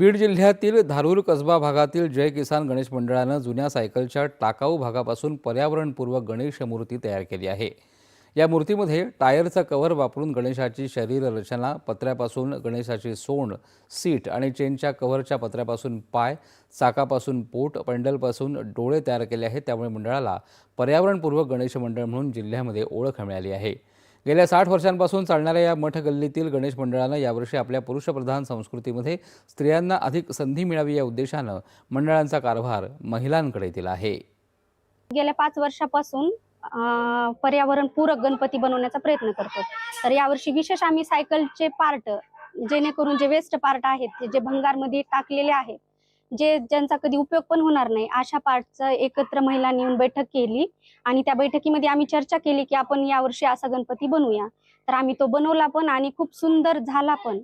बीड जिल्ह्यातील धारूर कसबा भागातील जय किसान गणेश मंडळानं जुन्या सायकलच्या टाकाऊ भागापासून पर्यावरणपूर्वक गणेश मूर्ती तयार केली आहे. या मूर्तीमध्ये टायरचा कव्हर वापरून गणेशाची शरीर रचना पत्र्यापासून गणेशाची सोंड सीट आणि चेनच्या कव्हरच्या पत्र्यापासून पाय चाकापासून पोट पंडलपासून डोळे तयार केले आहेत. त्यामुळे मंडळाला पर्यावरणपूर्वक गणेश मंडळ म्हणून जिल्ह्यामध्ये ओळख मिळाली आहे. गेल्या साठ वर्षांपासून चालणाऱ्या या मठ गल्लीतील गणेश मंडळानं यावर्षी आपल्या पुरुषप्रधान संस्कृतीमध्ये स्त्रियांना अधिक संधी मिळावी या उद्देशानं मंडळांचा कारभार महिलांकडे दिला आहे. गेल्या पाच वर्षापासून पर्यावरण पूरक गणपती बनवण्याचा प्रयत्न करतो तर यावर्षी विशेष आम्ही सायकलचे पार्ट जेणेकरून जे वेस्ट पार्ट आहेत ते जे भंगारमध्ये टाकलेले आहेत जे ज्यांचा कधी उपयोग पण होणार नाही अशा पार्टचं एकत्र महिलांनी येऊन बैठक केली आणि त्या बैठकीमध्ये आम्ही चर्चा केली की आपण यावर्षी असा गणपती बनवूया. तर आम्ही तो बनवला पण आणि खूप सुंदर झाला पण.